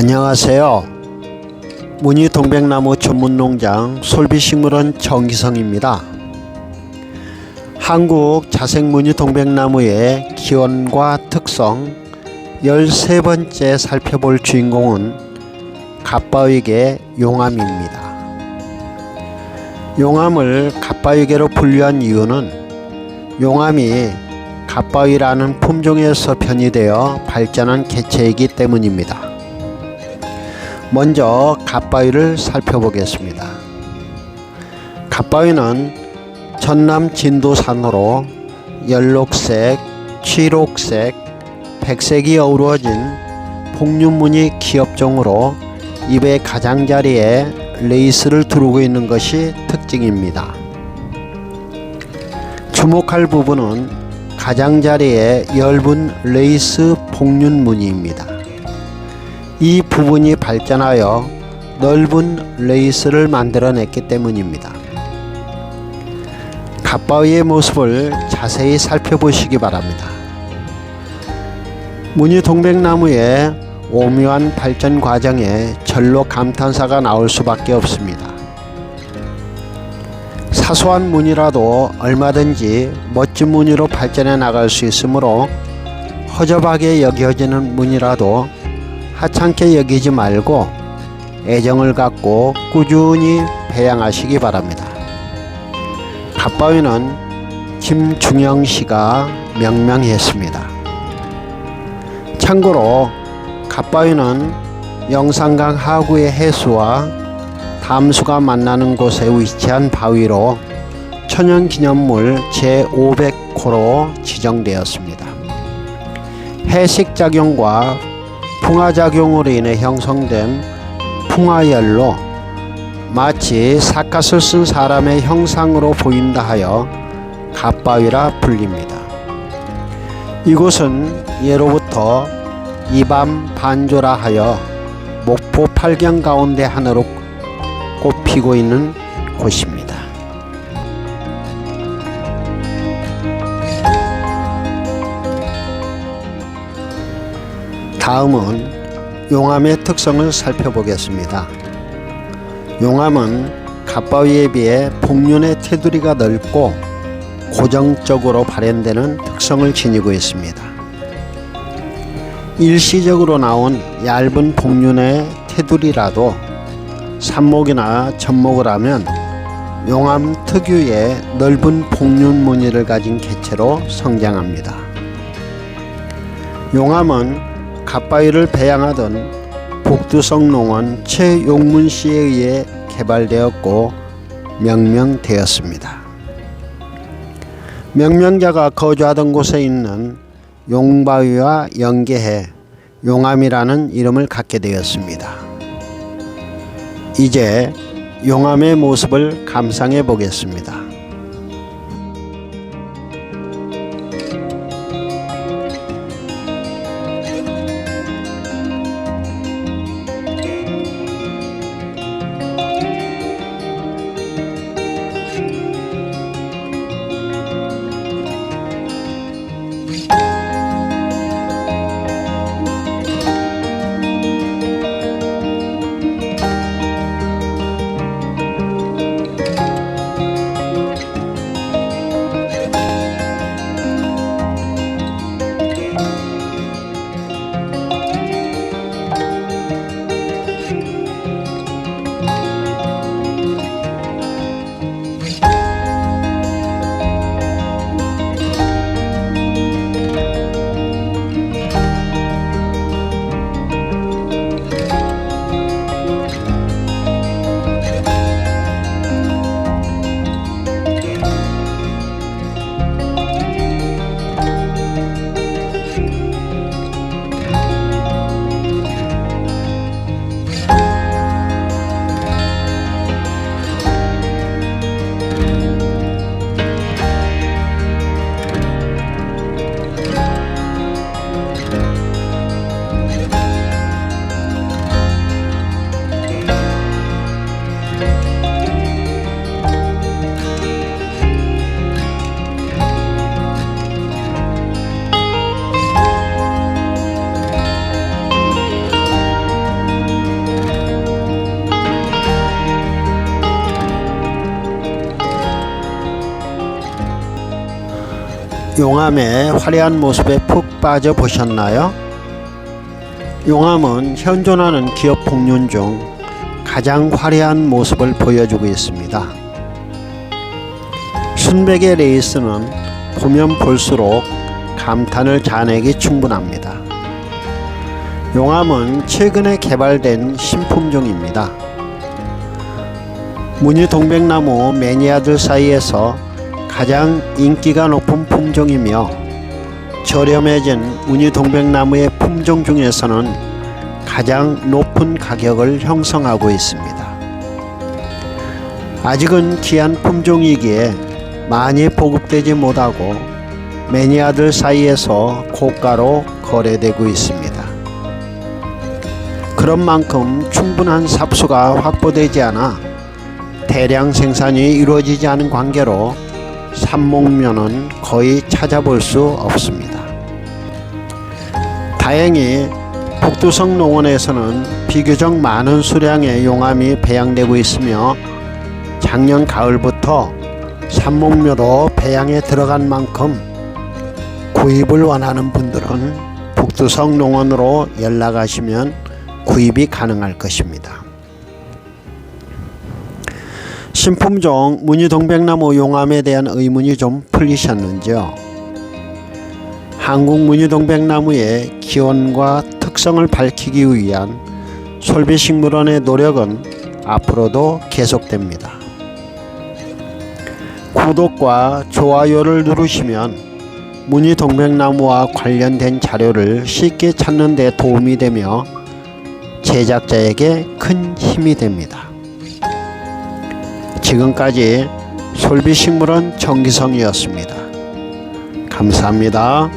안녕하세요. 문희 동백나무 전문농장 솔비식물원 정기성입니다. 한국 자생무늬 동백나무의 기원과 특성 13번째 살펴볼 주인공은 갓바위계 용암입니다. 용암을 갓바위계로 분류한 이유는 용암이 갓바위라는 품종에서 변이되어 발전한 개체이기 때문입니다. 먼저 갓바위를 살펴보겠습니다. 갓바위는 전남 진도산으로 연록색, 취록색, 백색이 어우러진 복륜무늬 기업종으로 잎의 가장자리에 레이스를 두르고 있는 것이 특징입니다. 주목할 부분은 가장자리에 엷은 레이스 복륜무늬입니다. 이 부분이 발전하여 넓은 레이스를 만들어냈기 때문입니다. 갓바위의 모습을 자세히 살펴보시기 바랍니다. 무늬 동백나무의 오묘한 발전 과정에 절로 감탄사가 나올 수밖에 없습니다. 사소한 무늬라도 얼마든지 멋진 무늬로 발전해 나갈 수 있으므로 허접하게 여겨지는 무늬라도 하찮게 여기지 말고 애정을 갖고 꾸준히 배양하시기 바랍니다. 갓바위는 김중영 씨가 명명했습니다. 참고로 갓바위는 영산강 하구의 해수와 담수가 만나는 곳에 위치한 바위로 천연기념물 제500호로 지정되었습니다. 해식작용과 풍화작용으로 인해 형성된 풍화열로 마치 사갓을 쓴 사람의 형상으로 보인다 하여 갓바위라 불립니다. 이곳은 예로부터 이밤 반조라 하여 목포 팔경 가운데 하나로 꽃피고 있는 곳입니다. 다음은 용암의 특성을 살펴보겠습니다. 용암은 갓바위에 비해 복륜의 테두리가 넓고 고정적으로 발현되는 특성을 지니고 있습니다. 일시적으로 나온 얇은 복륜의 테두리라도 삽목이나 접목을 하면 용암 특유의 넓은 복륜 무늬를 가진 개체로 성장합니다. 용암은 갓바위를 배양하던 복두성 농원 최용문 씨에 의해 개발되었고 명명되었습니다. 명명자가 거주하던 곳에 있는 용바위와 연계해 용암이라는 이름을 갖게 되었습니다. 이제 용암의 모습을 감상해 보겠습니다. 용암의 화려한 모습에 푹 빠져 보셨나요? 용암은 현존하는 기업 복륜 중 가장 화려한 모습을 보여주고 있습니다. 순백의 레이스는 보면 볼수록 감탄을 자내기 충분합니다. 용암은 최근에 개발된 신품종입니다. 무늬 동백나무 매니아들 사이에서 가장 인기가 높은 품종이며 저렴해진 무늬 동백나무의 품종 중에서는 가장 높은 가격을 형성하고 있습니다. 아직은 귀한 품종이기에 많이 보급되지 못하고 매니아들 사이에서 고가로 거래되고 있습니다. 그런 만큼 충분한 삽수가 확보되지 않아 대량 생산이 이루어지지 않은 관계로 삽목면은 거의 찾아볼 수 없습니다. 다행히 북두성 농원에서는 비교적 많은 수량의 용암이 배양되고 있으며 작년 가을부터 삽목묘로 배양에 들어간 만큼 구입을 원하는 분들은 북두성 농원으로 연락하시면 구입이 가능할 것입니다. 신품종 무늬동백나무 용암에 대한 의문이 좀 풀리셨는지요? 한국 무늬동백나무의 기원과 특성을 밝히기 위한 솔비식물원의 노력은 앞으로도 계속됩니다. 구독과 좋아요를 누르시면 무늬 동백나무와 관련된 자료를 쉽게 찾는 데 도움이 되며 제작자에게 큰 힘이 됩니다. 지금까지 솔비식물원 정기성이었습니다. 감사합니다.